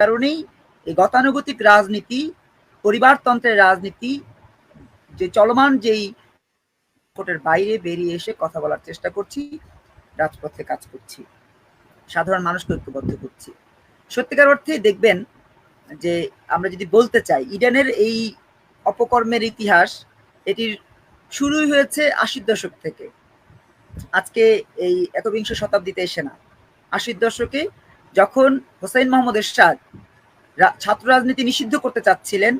কারণেই এই গতানুগতিক রাজনীতি, পরিবারতন্ত্রের রাজনীতি, যে চলমান যেই কোর্টের বাইরে বেরিয়ে এসে কথা বলার চেষ্টা করছি, রাজপথে কাজ করছি, সাধারণ মানুষকে ঐক্যবদ্ধ করছি। সত্যিকার অর্থে দেখবেন যে আমরা যদি বলতে চাই, ইডেনের এই অপকর্মের ইতিহাস, এটির শুরুই হয়েছে আশির দশক থেকে। আজকে এই একবিংশ শতাব্দীতে এসে না। আশির দশকে যখন হোসেন মোহাম্মদ এরশাদ ছাত্র রাজনীতি নিষিদ্ধ করতে চাচ্ছিলেন,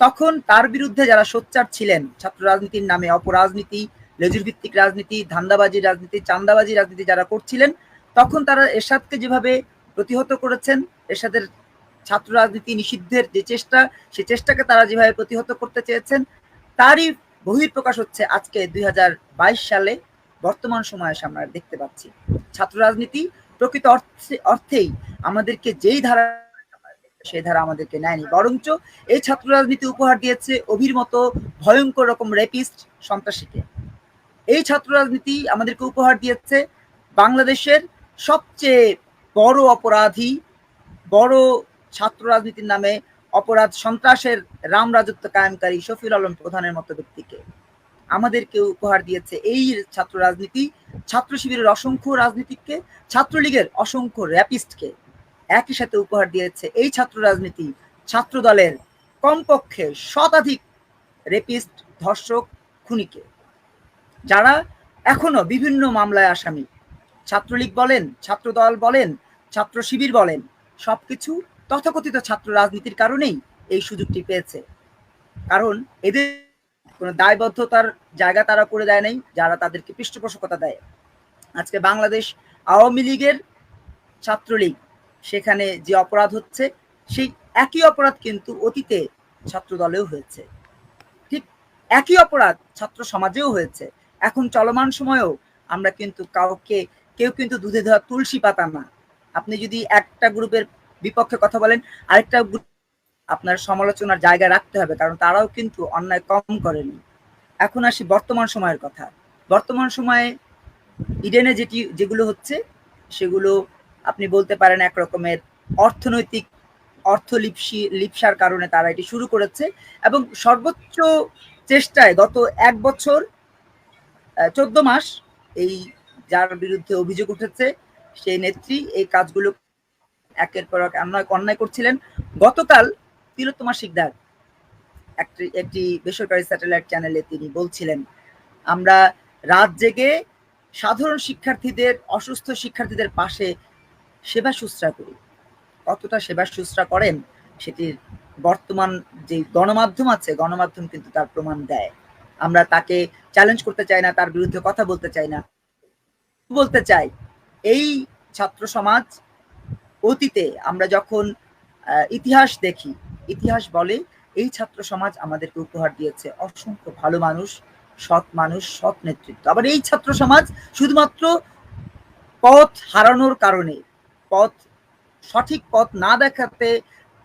তখন তার বিরুদ্ধে যারা সোচ্চার ছিলেন, ছাত্র রাজনীতির নামে অপরাজনীতি লেজুর ভিত্তিক রাজনীতি, ধান্দাবাজি রাজনীতি, চান্দাবাজি রাজনীতি যারা করছিলেন, তখন তারা এরশাদকে যেভাবে প্রতিহত করেছেন, এরশাদের ছাত্র রাজনীতি নিষিদ্ধের যে চেষ্টা, সে চেষ্টাকে তারা যেভাবে প্রতিহত করতে চেয়েছেন, তারই বহিঃপ্রকাশ হচ্ছে আজকে দুই হাজার বাইশ সালে বর্তমান সময়ে আমরা দেখতে পাচ্ছি। ছাত্র রাজনীতি প্রকৃত অর্থে, অর্থেই আমাদেরকে যেই ধারা সেই ধারা আমাদেরকে নেয়নি। বরঞ্চ এই ছাত্র রাজনীতি উপহার দিয়েছে অভির মতো ভয়ঙ্কর রকম রেপিস্ট সন্ত্রাসীকে। এই ছাত্র রাজনীতি আমাদেরকে উপহার দিয়েছে বাংলাদেশের সবচেয়ে বড় অপরাধী, বড় ছাত্র রাজনীতির নামে অপরাধ সন্ত্রাসের রাম রাজত্ব কায়েমকারী শফিউল আলম প্রধানের মতো ব্যক্তিকে। আমাদেরকে উপহার দিয়েছে এই ছাত্র রাজনীতি। ছাত্র শিবিরের অসংখ্য রাজনীতিককে, ছাত্রলীগের অসংখ্য র্যাপিস্টকে একই সাথে উপহার দিয়েছে এই ছাত্র রাজনীতি। ছাত্র দলের কমপক্ষে শতাধিক রেপিস্ট ধর্ষক, খুনিকে। যারা এখনও বিভিন্ন মামলায় আসামি। ছাত্রলীগ বলেন ছাত্র দল বলেন, ছাত্র শিবির বলেন, সবকিছু তথাকথিত ছাত্র রাজনীতির কারণেই এই সুযোগটি পেয়েছে। কারণ এদের কোনো দায়বদ্ধতার জায়গা তারা করে দেয় নাই, যারা তাদেরকে পৃষ্ঠপোষকতা দেয়। আজকে বাংলাদেশ আওয়ামী লীগের ছাত্রলীগ, সেখানে যে অপরাধ হচ্ছে, সেই একই অপরাধ কিন্তু অতীতে ছাত্র দলেও হয়েছে। ঠিক একই অপরাধ ছাত্র সমাজেও হয়েছে। এখন চলমান সময়েও আমরা কিন্তু কাউকে, কেউ কিন্তু দুধে ধোয়া তুলসী পাতা না। আপনি যদি একটা গ্রুপের বিপক্ষে কথা বলেন, আরেকটা আপনার সমালোচনার জায়গা রাখতে হবে, কারণ তারাও কিন্তু অন্যায় কম করেনি। এখন আসি বর্তমান সময়ের কথা। বর্তমান সময়ে ইডেনে যেটি, যেগুলো হচ্ছে, সেগুলো আপনি বলতে পারেন এক রকমের অর্থনৈতিক অর্থলিপসি লিপসার কারণে তারা এটি শুরু করেছে এবং সর্বোচ্চ চেষ্টায় গত এক বছর চোদ্দ মাস এই যার বিরুদ্ধে অভিযোগ উঠেছে, সেই নেত্রী এই কাজগুলো একের পর এক অন্যায় অন্যায় করছিলেন। গতকাল তিলোত্তমা শিকদার। একটি একটি বেসরকারি স্যাটেলাইট চ্যানেলে তিনি বলছিলেন, আমরা রাত জেগে সাধারণ শিক্ষার্থীদের, অসুস্থ শিক্ষার্থীদের পাশে সেবা শুশ্রা করি। কতটা সেবা শুশ্রা করেন সেটির বর্তমান যে গণমাধ্যম আছে, গণমাধ্যম কিন্তু তার প্রমাণ দেয়। আমরা তাকে চ্যালেঞ্জ করতে চাই না, তার বিরুদ্ধে কথা বলতে চাই না। বলতে চাই, এই ছাত্র সমাজ অতীতে আমরা যখন ইতিহাস দেখি ইতিহাস বলে, এই ছাত্র সমাজ আমাদেরকে উপহার দিয়েছে। অসংখ্য ভালো মানুষ, সৎ মানুষ, সৎ নেতৃত্ব। আবার এই ছাত্র সমাজ শুধুমাত্র পথ হারানোর কারণে, পথ, সঠিক পথ না দেখাতে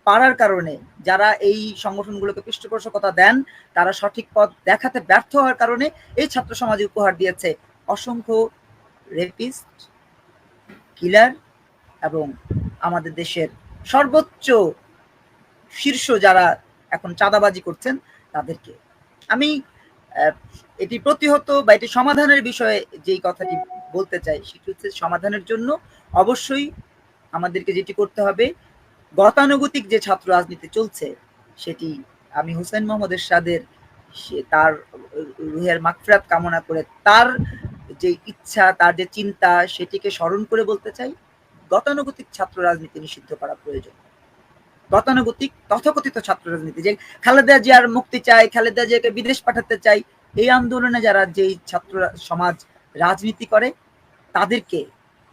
পারার কারণে যারা এই সংগঠনগুলোকে পৃষ্ঠপোষকতা দেন, তারা সঠিক পথ দেখাতে ব্যর্থ হওয়ার কারণে এই ছাত্র সমাজে উপহার দিয়েছে অসংখ্য রেপিস্ট, কিলার এবং আমাদের দেশের সর্বোচ্চ শীর্ষ যারা এখন চাঁদাবাজি করছেন তাদেরকে। আমি এটি প্রতিহত বা এটি সমাধানের বিষয়ে যেই কথাটি বলতে চাই, সেটি হচ্ছে সমাধানের জন্য অবশ্যই আমাদেরকে যেটি করতে হবে, গতানুগতিক যে ছাত্র রাজনীতি চলছে, সেটি আমি হোসেন মোহাম্মদ এরশাদের তার রুহের মাকফরাত কামনা করে তার যে ইচ্ছা, তার যে চিন্তা, সেটিকে স্মরণ করে বলতে চাই, গতানুগতিক ছাত্র রাজনীতি নিষিদ্ধ করা প্রয়োজন। গতানুগতিক, তথাকথিত ছাত্র রাজনীতি। যে খালেদা জিয়ার মুক্তি চাই, খালেদা জিয়াকে বিদেশ পাঠাতে চাই, এই আন্দোলনে যারা যেই ছাত্র সমাজ রাজনীতি করে, তাদেরকে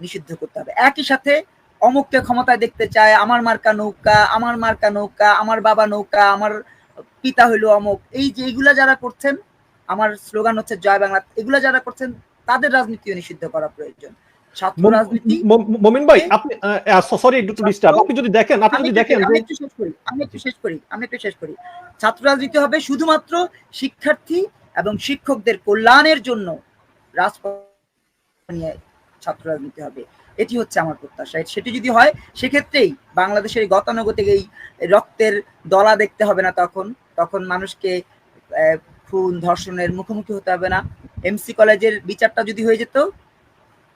নিষিদ্ধ করতে হবে। একই সাথে অমুককে ক্ষমতায় দেখতে চায়, আমার মার্কা নৌকা, আমার মার্কা নৌকা, আমার বাবা নৌকা, আমার পিতা হইল অমুক। এই যে এগুলা যারা করছেন, আমার স্লোগান হচ্ছে জয় বাংলা, এগুলা যারা করছেন, তাদের রাজনীতিও নিষিদ্ধ করা প্রয়োজন। ছাত্র রাজনীতি? মমিন ভাই আপনি সরি একটু ডিস্টার্ব আপনি যদি দেখেন আপনি যদি দেখেন আমি একটু শেষ করি আমি একটু শেষ করি আমি একটু শেষ করি। ছাত্র রাজনীতি হবে শুধুমাত্র শিক্ষার্থী এবং শিক্ষকদের কল্যাণের জন্য রাজপথ নিয়ে ছাত্র রাজনীতি হবে। এটি হচ্ছে আমার প্রত্যাশা। সেটি যদি হয় সেক্ষেত্রেই বাংলাদেশের গতানুগতিক এই রক্তের দলা দেখতে হবে না তখন। তখন মানুষকে খুন ধর্ষণের মুখোমুখি হতে হবে না। এমসি কলেজের বিচারটা যদি হয়ে যেত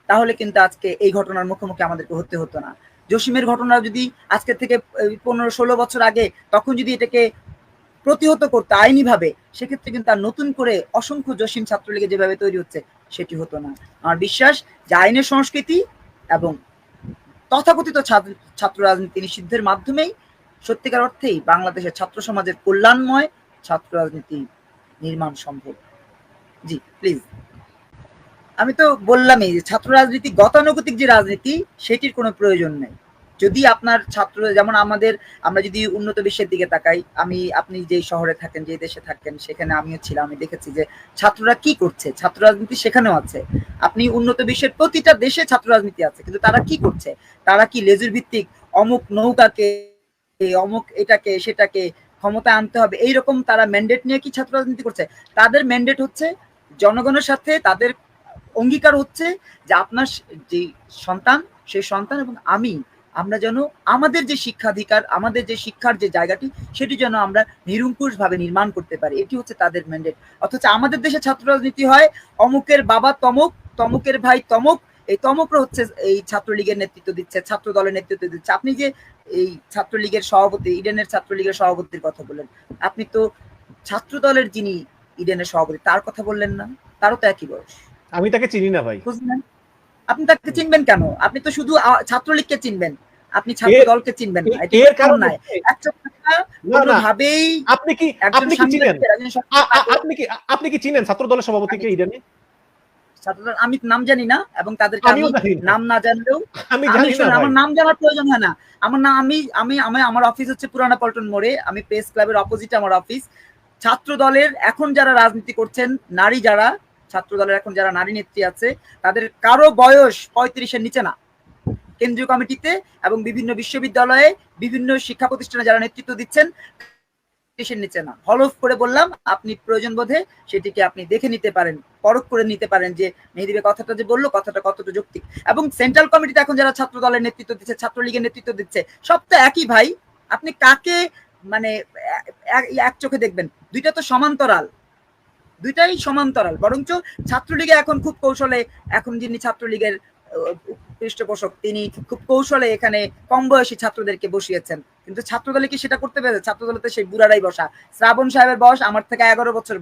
তাহলে কিন্তু আজকে এই ঘটনার মুখোমুখি আমাদেরকে হতে হতো না। জসিমের ঘটনা যদি আজকে থেকে পনেরো ষোলো বছর আগে তখন যদি এটাকে প্রতিহত করতে আইনিভাবে, সেক্ষেত্রে কিন্তু আর নতুন করে অসংখ্য জসিম ছাত্রলীগে যেভাবে তৈরি হচ্ছে, সেটি হতো না। আমার বিশ্বাস যে আইনের সংস্কৃতি এবং তথাকথিত ছাত্র- রাজনীতি নিষিদ্ধের মাধ্যমেই সত্যিকার অর্থেই বাংলাদেশের ছাত্র সমাজের কল্যাণময় ছাত্র রাজনীতি নির্মাণ সম্ভব। জি প্লিজ আমি তো বললামই যে ছাত্র রাজনীতি, গতানুগতিক যে রাজনীতি, সেটির কোনো প্রয়োজন নেই। যদি আপনার ছাত্র, যেমন আমাদের, আমরা যদি উন্নত বিশ্বের দিকে তাকাই, আমি, আপনি যে শহরে থাকেন, যে দেশে থাকেন, সেখানে আমিও ছিলাম, আমি দেখেছি যে ছাত্ররা কি করছে, ছাত্র রাজনীতি সেখানেও আছে। আপনি উন্নত বিশ্বের প্রতিটা দেশে ছাত্র রাজনীতি আছে, কিন্তু তারা কি করছে? তারা কি লেজুর ভিত্তিক অমুক নৌকাকে, অমুক এটাকে, সেটাকে ক্ষমতায় আনতে হবে? এইরকম তারা ম্যান্ডেট নিয়ে কি ছাত্র রাজনীতি করছে? তাদের ম্যান্ডেট হচ্ছে জনগণের সাথে তাদের অঙ্গীকার হচ্ছে যে আপনার যে সন্তান সেই সন্তান এবং আমি, আমরা যেন আমাদের যে শিক্ষাধিকার, আমাদের যে শিক্ষার যে জায়গাটি, সেটি যেন আমরা নিরঙ্কুশ ভাবে নির্মাণ করতে পারি। এটি হচ্ছে তাদের ম্যান্ডেট অথচ আমাদের দেশে ছাত্র রাজনীতি হয় অমুকের বাবা তমক, তমকের ভাই তমক, এই তমকরা হচ্ছে এই ছাত্রলীগের নেতৃত্ব দিচ্ছে, ছাত্র দলের নেতৃত্ব দিচ্ছে। আপনি যে এই ছাত্রলীগের সভাপতি, ইডেনের ছাত্রলীগের সভাপতির কথা বললেন, আপনি তো ছাত্র দলের যিনি ইডেনের সভাপতি, তার কথা বললেন না? তারও তো একই বয়স। আমি তাকে চিনি না ভাই। বুঝলেন? আপনি তাকে চিনবেন কেন? আপনি তো শুধু ছাত্রলীগকে চিনবেন। আপনি ছাত্র দলকে চিনবেন না। এর কারণ নাই। কোনোভাবেই আপনি কি আপনি কি চিনেন? আপনি কি আপনি কি চিনেন ছাত্র দলের সভাপতিকে আমি নাম জানি না এবং তাদেরকে আমি। নাম না জানলেও আমি আমি জানি না আমার নাম জানার প্রয়োজন হয় না। আমার নাম আমি আমি আমি আমার অফিস হচ্ছে পুরানা পল্টন মোড়ে। আমি প্রেস ক্লাবের অপোজিটে আমার অফিস ছাত্র দলের এখন যারা রাজনীতি করছেন নারী যারা ছাত্র দলের এখন যারা নারী নেত্রী আছে, তাদের কারও বয়স পঁয়ত্রিশের নিচে না। কেন্দ্রীয় কমিটিতে এবং বিভিন্ন বিশ্ববিদ্যালয়ে বিভিন্ন শিক্ষা প্রতিষ্ঠানে যারা নেতৃত্ব দিচ্ছেন নিচে না। হলফ করে বললাম, আপনি প্রয়োজন বোধে সেটিকে আপনি দেখে নিতে পারেন, পরখ করে নিতে পারেন যে মেহেদিবে কথাটা যে বলল, কথাটা কতটা যৌক্তিক। এবং সেন্ট্রাল কমিটিতে এখন যারা ছাত্র দলের নেতৃত্ব দিচ্ছে, ছাত্রলীগের নেতৃত্ব দিচ্ছে, সব তো একই ভাই। আপনি কাকে মানে এক চোখে দেখবেন? দুইটা তো সমান্তরাল। দুইটাই সমান্তরাল, বরঞ্চ ছাত্রলীগে এখন খুব কৌশলে, এখন যিনি ছাত্রলীগের পৃষ্ঠপোষক, তিনি খুব কৌশলে এখানে কম বয়সী ছাত্রদেরকে বসিয়েছেন। কিন্তু ছাত্রদলে কি সেটা করতে পেরেছে? ছাত্রদলে সেই বুড়ারাই বসা। শ্রাবণ সাহেবের বয়স আমার থেকে এগারো বছর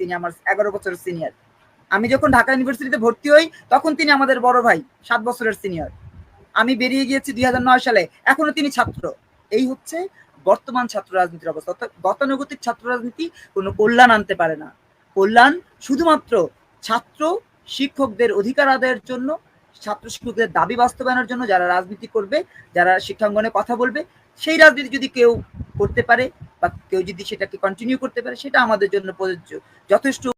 তিনি আমার এগারো বছরের সিনিয়র আমি যখন ঢাকা ইউনিভার্সিটিতে ভর্তি হই, তখন তিনি আমাদের বড় ভাই, সাত বছরের সিনিয়র আমি বেরিয়ে গিয়েছি দুই হাজার নয় সালে, এখনও তিনি ছাত্র। এই হচ্ছে বর্তমান ছাত্র রাজনীতির অবস্থা। অর্থাৎ গতানুগতিক ছাত্র রাজনীতি কোনো কল্যাণ আনতে পারে না। কল্যাণ শুধুমাত্র ছাত্র শিক্ষকদের অধিকার আদায়ের জন্য, ছাত্র শিক্ষকদের দাবি বাস্তবায়নের জন্য যারা রাজনীতি করবে, যারা শিক্ষাঙ্গনে কথা বলবে, সেই রাজনীতি যদি কেউ করতে পারে বা কেউ যদি সেটাকে কন্টিনিউ করতে পারে, সেটা আমাদের জন্য প্রযোজ্য। যথেষ্ট